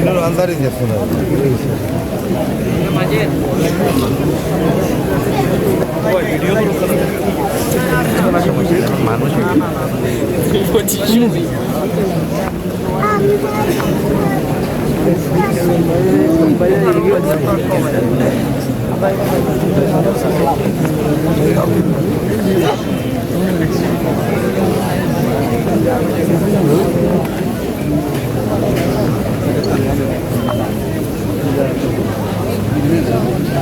오늘 안달이 됐구나.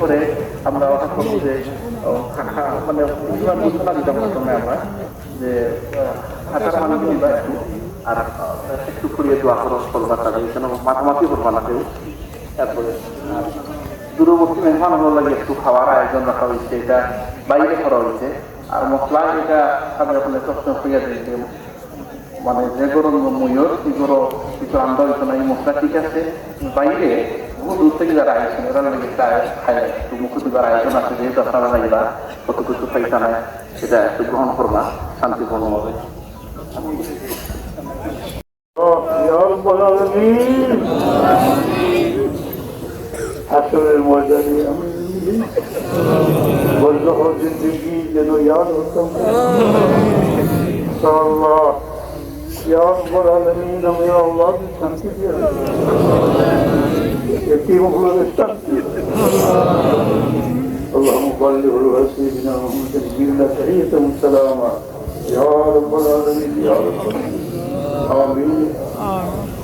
পরে আমরা ওটা করব যে মানে আমরা, যে দিবা একটু, আর একটু ফুরিয়ে দোয়া খরচ করবা তাদের যেন মাথামাতি করবা না কেউ। তারপরে দূরবর্তী মেহমান হলো লাগে একটু খাওয়ার আয়োজন রাখা হয়েছে, এটা বাইরে করা হয়েছে। আর মশলা, এটা আমি ওখানে প্রশ্ন হইয়া মানে যে গরম ময়ূর, কি করো কিছু আমরা হইতো না এই মশলা ঠিক আছে। বাইরে বহু দূর থেকে যারা আইসেন ওরা নাকি খাই একটু মুখ দিবার আয়োজন আছে যেহেতু আপনারা লাগিবা কত কিছু পাইতা না সেটা একটু গ্রহণ করবা শান্তিপূর্ণ হবে যেন ইয়াদ হতাম। يا رب العالمين ويا الله بالتنفيذ يتيم الله بالتنفيذ اللهم صل على سيدنا محمد جبنا تحية سلاما. يا رب العالمين يا رب العالمين. آمين.